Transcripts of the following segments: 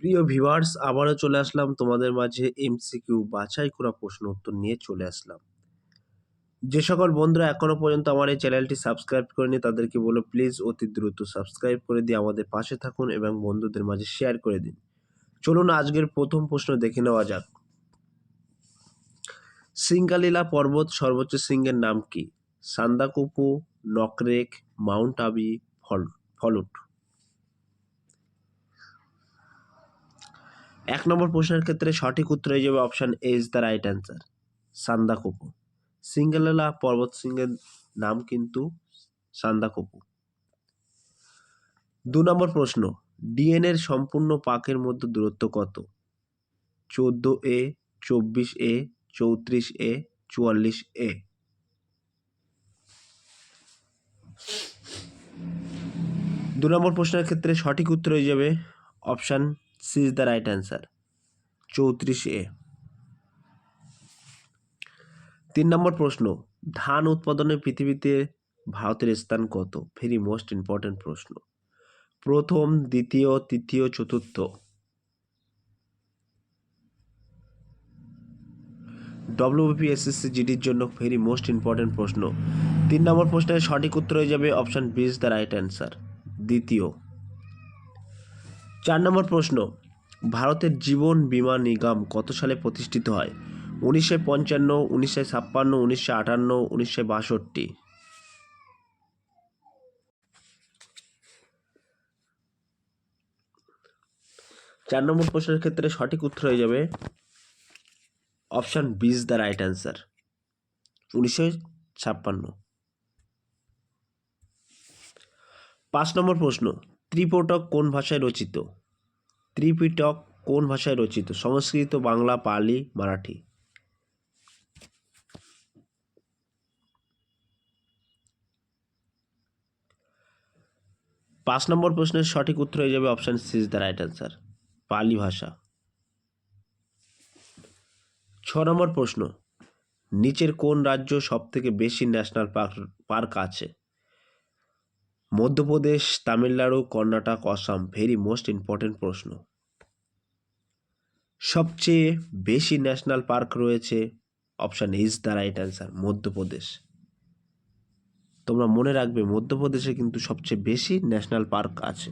প্রিয় ভিভার্স আবারও চলে আসলাম তোমাদের মাঝে এমসিকিউ বাছাই করা প্রশ্ন উত্তর নিয়ে চলে আসলাম। যে সকল বন্ধুরা এখনও পর্যন্ত আমার এই চ্যানেলটি সাবস্ক্রাইব করেনি, তাদেরকে বলো প্লিজ অতি দ্রুত সাবস্ক্রাইব করে দিয়ে আমাদের পাশে থাকুন এবং বন্ধুদের মাঝে শেয়ার করে দিন। চলুন আজকের প্রথম প্রশ্ন দেখে নেওয়া যাক। সিঙ্গালীলা পর্বত সর্বোচ্চ শৃঙ্গের নাম কি? সান্দাকুপু, নকরেক, মাউন্ট আবি, ফল ফলুট এক নম্বর প্রশ্নের ক্ষেত্রে সঠিক উত্তর হয়ে যাবে option A is the right answer Sandakphu Singalila পর্বত সিংহের নাম কিন্তু সান্দাকপু দু নম্বর প্রশ্ন ডিএনএর সম্পূর্ণ পাকের মধ্যে দূরত্ব কত? চোদ্দ এ চব্বিশ এ চৌত্রিশ এ চুয়াল্লিশ এ দু নম্বর প্রশ্নের ক্ষেত্রে সঠিক উত্তর হয়ে যাবে option C is the right answer চৌত্রিশ এ তিন নম্বর প্রশ্ন, ধান উৎপাদনে পৃথিবীতে ভারতের স্থান কত? ভেরি মোস্ট ইম্পর্টেন্ট প্রশ্ন। প্রথম, দ্বিতীয়, তৃতীয়, চতুর্থ। ডব্লিউপি এসএসসি জিডির জন্য ভেরি মোস্ট ইম্পর্টেন্ট প্রশ্ন। তিন নম্বর প্রশ্নের সঠিক উত্তর হয়ে যাবে option B is the right answer দ্বিতীয়। চার নম্বর প্রশ্ন, ভারতের জীবন বীমা নিগম কত সালে প্রতিষ্ঠিত হয়? উনিশশো পঞ্চান্ন, উনিশশো ছাপ্পান্ন, উনিশশো আটান্ন, উনিশশো বাষট্টি। চার নম্বর প্রশ্নের ক্ষেত্রে সঠিক উত্তর হয়ে যাবে, option B is the right answer, উনিশশো ছাপ্পান্ন। পাঁচ নম্বর প্রশ্ন ত্রিপিটক কোন ভাষায় রচিত? ত্রিপিটক কোন ভাষায় রচিত? সংস্কৃত, বাংলা, পালি, মারাঠি। পাঁচ নম্বর প্রশ্নের সঠিক উত্তর হয়ে যাবে option C is the right answer. Pali ভাষা। ছ নম্বর প্রশ্ন, নিচের কোন রাজ্য সবথেকে বেশি ন্যাশনাল পার্ক পার্ক আছে? Madhya Pradesh, Tamil Nadu, Karnataka, Assam, very most important প্রশ্ন। সবচেয়ে বেশি ন্যাশনাল পার্ক রয়েছে, option is the right answer, Madhya Pradesh. তোমরা মনে রাখবে, মধ্যপ্রদেশে কিন্তু সবচেয়ে বেশি ন্যাশনাল পার্ক আছে।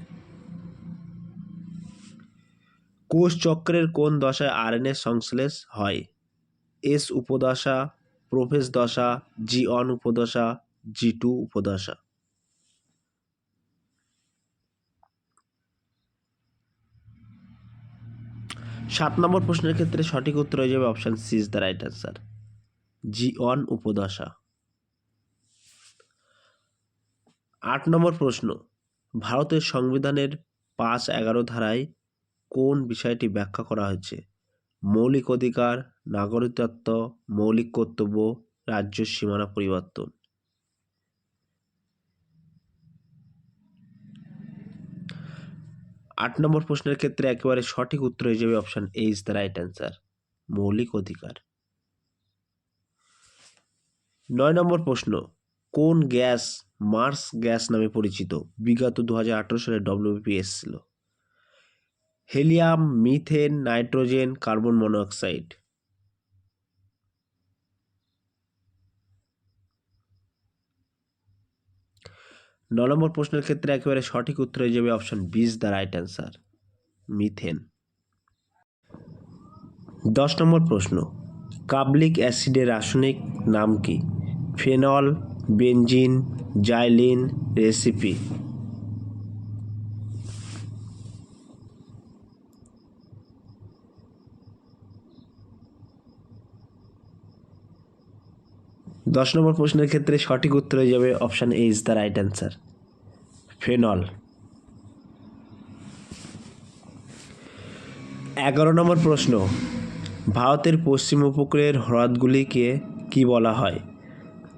কোষ চক্রের কোন দশায় আর আরএনএ সংশ্লেষ হয়? এস উপদশা প্রোফেস দশা, জি অন উপদশা, জি টু উপদশা। সাত নম্বর প্রশ্নের ক্ষেত্রে সঠিক উত্তর হয়ে যাবে option C is the right answer জি অন উপদশা আট নম্বর প্রশ্ন, ভারতের সংবিধানের পাঁচ এগারো ধারায় কোন বিষয়টি ব্যাখ্যা করা হয়েছে? মৌলিক অধিকার, নাগরিকত্ব, মৌলিক কর্তব্য, রাজ্য সীমানা পরিবর্তন। আট নম্বর প্রশ্নের ক্ষেত্রে একেবারে সঠিক উত্তর হয়ে যাবে option A is the right answer মৌলিক অধিকার। নয় নম্বর প্রশ্ন, কোন গ্যাস মার্স গ্যাস নামে পরিচিত? বিগত দু হাজার আঠেরো সালে ডব্লিউপি এসেছিল। Helium, methane, nitrogen, carbon monoxide ন নম্বর প্রশ্নের ক্ষেত্রে একেবারে সঠিক উত্তর হয়ে যাবে option B is the right answer. Methane. দশ নম্বর প্রশ্ন, কাবলিক অ্যাসিডের রাসায়নিক নাম কি? ফেনল, বেনজিন, জাইলিন, রেসিপি। দশ নম্বর প্রশ্নের ক্ষেত্রে সঠিক উত্তর হয়ে যাবে option A is the right answer phenol এগারো নম্বর প্রশ্ন, ভারতের পশ্চিম উপকূলের হ্রদগুলিকে কি বলা হয়?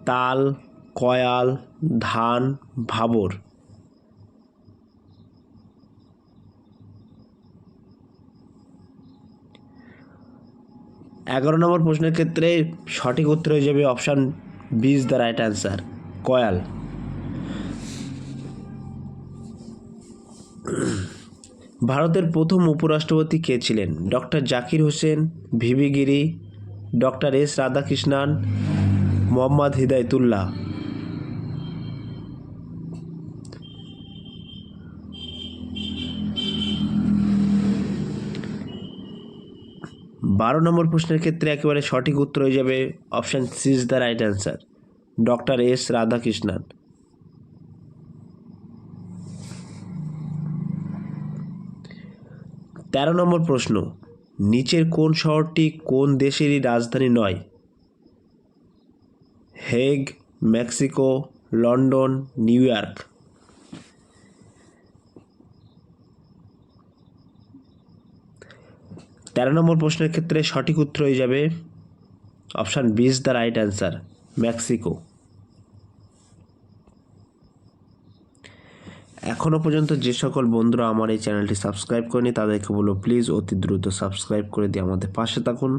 তাল, কয়াল, ধান, ভাবর। এগারো নম্বর প্রশ্নের ক্ষেত্রে সঠিক উত্তর হয়ে যাবে option B is the right answer Kayal. ভারতের প্রথম উপরাষ্ট্রপতি কে ছিলেন? Doctor Zakir Hussain V V Giri, doctor S Radhakrishnan, Mohammad Hidayatullah. বারো নম্বর প্রশ্নের ক্ষেত্রে একেবারে সঠিক উত্তর হয়ে যাবে option C is the right answer. Doctor S Radhakrishnan. তেরো নম্বর প্রশ্ন, নিচের কোন শহরটি কোন দেশেরই রাজধানী নয়? Hague, Mexico, London, New York. তেরো নম্বর প্রশ্নের ক্ষেত্রে সঠিক উত্তর হয়ে যাবে option B is the right answer, Mexico. এখনও পর্যন্ত যে সকল বন্ধুরা আমার এই চ্যানেলটি সাবস্ক্রাইব করেনি, তাদেরকে বলব প্লিজ অতি দ্রুত সাবস্ক্রাইব করে দিয়ে আমাদের পাশে থাকুন।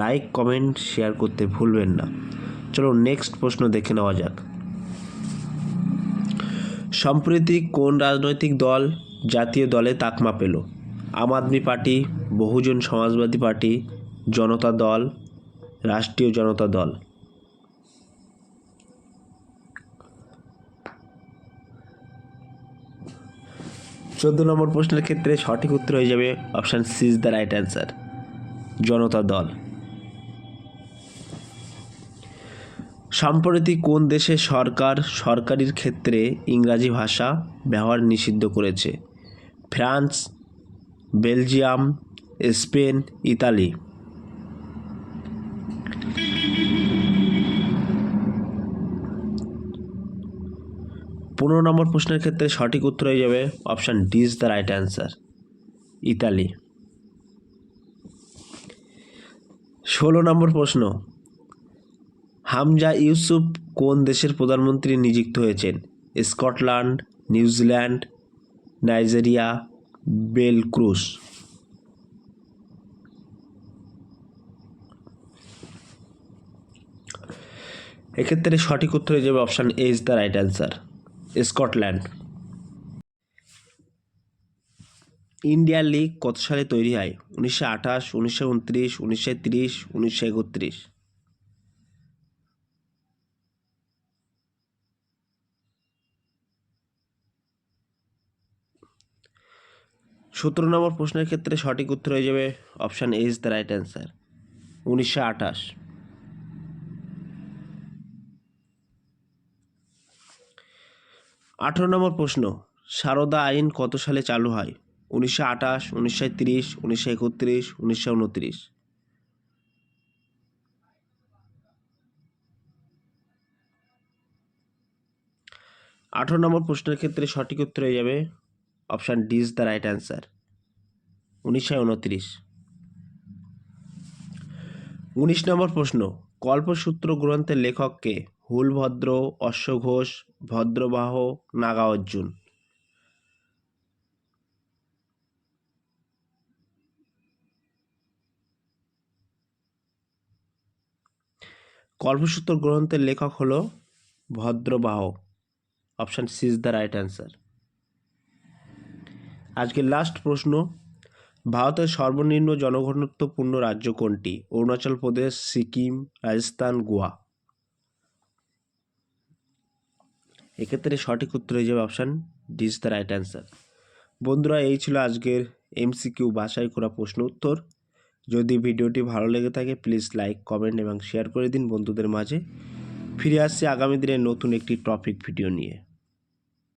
লাইক, কমেন্ট, শেয়ার করতে ভুলবেন না। চলো নেক্সট প্রশ্ন দেখে নেওয়া যাক। সম্প্রতি কোন রাজনৈতিক দল জাতীয় দলে তাকমা পেল? আম আদমি পার্টি, বহুজন সমাজবাদী পার্টি, জনতা দল, রাষ্ট্রীয় জনতা দল। চোদ্দ নম্বর প্রশ্নের ক্ষেত্রে সঠিক উত্তর হয়ে যাবে option C is the right answer Janata Dal. সম্প্রতি কোন দেশে সরকার সরকারির ক্ষেত্রে ইংরাজি ভাষা ব্যবহার নিষিদ্ধ করেছে? France Belgium, Spain, Italy. পনেরো নম্বর প্রশ্নের ক্ষেত্রে সঠিক উত্তর হয়ে যাবে option D is the right answer Italy. ষোলো নম্বর প্রশ্ন, হামজা ইউসুফ কোন দেশের প্রধানমন্ত্রী নিযুক্ত হয়েছেন? স্কটল্যান্ড, নিউজিল্যান্ড, নাইজেরিয়া বেলক্রুস এক্ষেত্রে সঠিক উত্তর হয়ে যাবে option A is the right answer Scotland Indian league কত সালে তৈরি হয়? উনিশশো আঠাশ, উনিশশো উনত্রিশ, উনিশশো তিরিশ, উনিশশো একত্রিশ। সতেরো নম্বর প্রশ্নের ক্ষেত্রে সঠিক উত্তর হয়ে যাবে option A is the right answer. উনিশশো আঠাশ। আঠেরো নম্বর প্রশ্ন, সারদা আইন কত সালে চালু হয়? উনিশশো আঠাশ, উনিশশো তিরিশ, উনিশশো একত্রিশ, উনিশশো উনত্রিশ। আঠেরো নম্বর প্রশ্নের ক্ষেত্রে সঠিক উত্তর হয়ে যাবে option D is the right answer. উনিশশো উনত্রিশ। উনিশ নম্বর প্রশ্ন, কল্পসূত্র গ্রন্থের লেখককে হুলভদ্র অশ্বঘোষ ভদ্রবাহ, নাগা অর্জুন। কল্পসূত্র গ্রন্থের লেখক হলো Bhadrabahu. Option C is the right answer. আজকের লাস্ট প্রশ্ন, ভারতের সর্বনিম্ন জনঘনত্বপূর্ণ রাজ্য কোনটি? অরুণাচল প্রদেশ, সিকিম, রাজস্থান, গোয়া। এক্ষেত্রে সঠিক উত্তর হয়ে যাবে option D is the right answer বন্ধুরা, এই ছিল আজকের এমসিকিউ বাছাই করা প্রশ্ন উত্তর। যদি ভিডিওটি ভালো লেগে থাকে প্লিজ লাইক কমেন্ট এবং শেয়ার করে দিন বন্ধুদের মাঝে। ফিরে আসছি আগামী দিনে নতুন একটি টপিক ভিডিও নিয়ে।